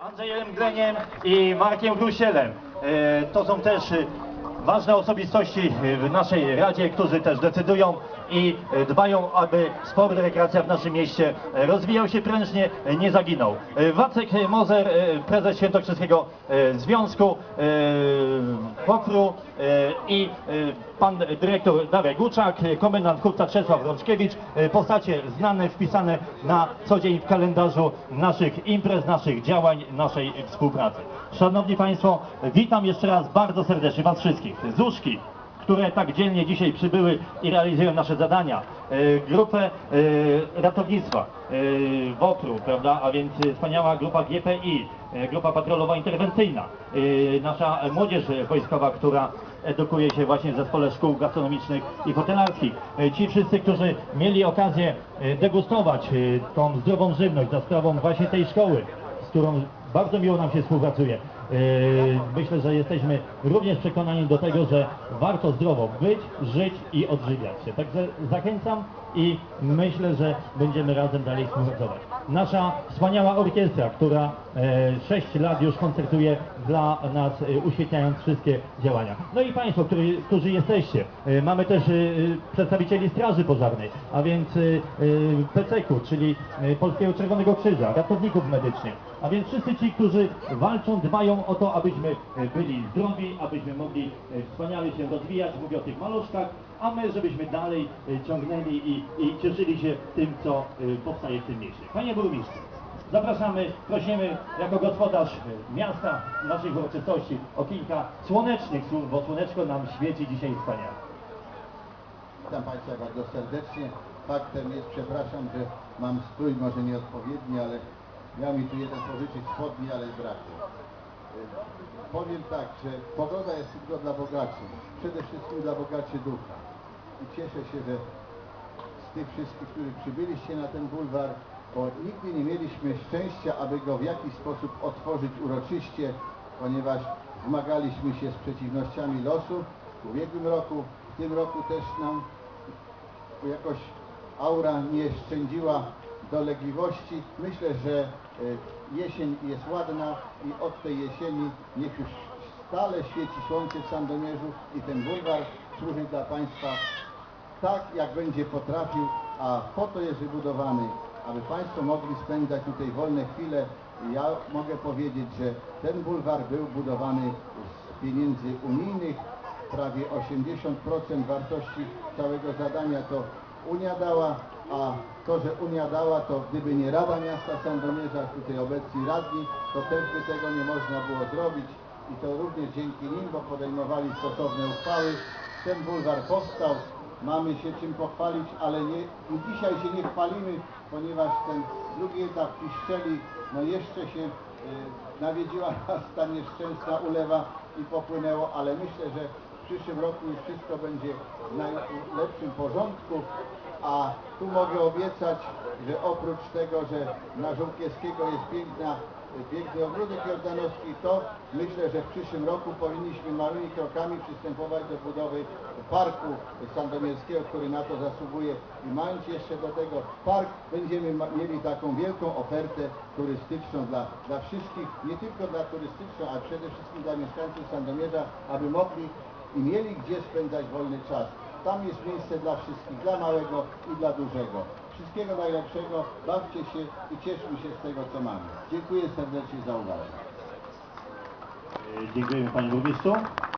Andrzejem Gleniem i Markiem Grusielem. E, To są też e, ważne osobistości e, w naszej Radzie, którzy też decydują i e, dbają, aby sport, rekreacja w naszym mieście rozwijał się prężnie, nie zaginął. E, Wacek Mozer, prezes Świętokrzyskiego Związku e, i pan dyrektor Darek Guczak, komendant hufta Czesław Rączkiewicz, postacie znane, wpisane na co dzień w kalendarzu naszych imprez, naszych działań, naszej współpracy. Szanowni Państwo, witam jeszcze raz bardzo serdecznie Was wszystkich z Uszki, które tak dzielnie dzisiaj przybyły i realizują nasze zadania. E, Grupę e, ratownictwa e, WOPR-u, prawda, a więc wspaniała grupa GPI, grupa patrolowa interwencyjna, nasza młodzież wojskowa, która edukuje się właśnie w zespole szkół gastronomicznych i hotelarskich. Ci wszyscy, którzy mieli okazję degustować tą zdrową żywność za sprawą właśnie tej szkoły, z którą bardzo miło nam się współpracuje. E, Myślę, że jesteśmy również przekonani do tego, że warto zdrowo być, żyć i odżywiać się. Także zachęcam i myślę, że będziemy razem dalej współpracować. Nasza wspaniała orkiestra, która 6 lat już koncertuje dla nas, e, uświetniając wszystkie działania. No i Państwo, którzy, którzy jesteście. E, Mamy też e, przedstawicieli Straży Pożarnej, a więc PCK-u, czyli e, Polskiego Czerwonego Krzyża, ratowników medycznych. A więc wszyscy ci, którzy walczą, dbają o to, abyśmy e, byli zdrowi, abyśmy mogli e, wspaniale się rozwijać, mówię o tych maluszkach, a my, żebyśmy dalej e, ciągnęli i, i cieszyli się tym, co e, powstaje w tym mieście. Panie Burmistrzu, zapraszamy, prosimy jako gospodarz e, miasta, naszych uroczystości o kilka słonecznych słów, bo słoneczko nam świeci dzisiaj wspaniale. Witam Państwa bardzo serdecznie. Faktem jest, przepraszam, że mam strój może nieodpowiedni, ale miał mi tu jeden pożyczyć spodni, ale brakło. Powiem tak, że pogoda jest tylko dla bogaczy, przede wszystkim dla bogaczy ducha. I cieszę się, że z tych wszystkich, którzy przybyliście na ten bulwar, bo nigdy nie mieliśmy szczęścia, aby go w jakiś sposób otworzyć uroczyście, ponieważ zmagaliśmy się z przeciwnościami losu w ubiegłym roku, w tym roku też nam jakoś aura nie szczędziła dolegliwości. Myślę, że e, jesień jest ładna i od tej jesieni niech już stale świeci słońce w Sandomierzu i ten bulwar służy dla Państwa tak, jak będzie potrafił, a po to jest wybudowany, aby Państwo mogli spędzać tutaj wolne chwile. Ja mogę powiedzieć, że ten bulwar był budowany z pieniędzy unijnych, prawie 80% wartości całego zadania to Unia dała, a to, że Unia dała, to gdyby nie Rada Miasta Sandomierza, tutaj obecni radni, to też by tego nie można było zrobić i to również dzięki nim, bo podejmowali stosowne uchwały. Ten bulwar powstał, mamy się czym pochwalić, ale nie, i dzisiaj się nie chwalimy, ponieważ ten drugi etap Piszczeli, no jeszcze się y, nawiedziła nas ta nieszczęsna ulewa i popłynęło, ale myślę, że w przyszłym roku już wszystko będzie w najlepszym porządku, a tu mogę obiecać, że oprócz tego, że na Żółkiewskiego jest piękna, piękny ogródek jordanowski, to myślę, że w przyszłym roku powinniśmy małymi krokami przystępować do budowy parku sandomierskiego, który na to zasługuje. I mając jeszcze do tego park, będziemy mieli taką wielką ofertę turystyczną dla, dla wszystkich, nie tylko dla turystyczną, ale przede wszystkim dla mieszkańców Sandomierza, aby mogli i mieli gdzie spędzać wolny czas. Tam jest miejsce dla wszystkich, dla małego i dla dużego. Wszystkiego najlepszego, bawcie się i cieszmy się z tego, co mamy. Dziękuję serdecznie za uwagę. E, Dziękujemy Panie Burmistrzu.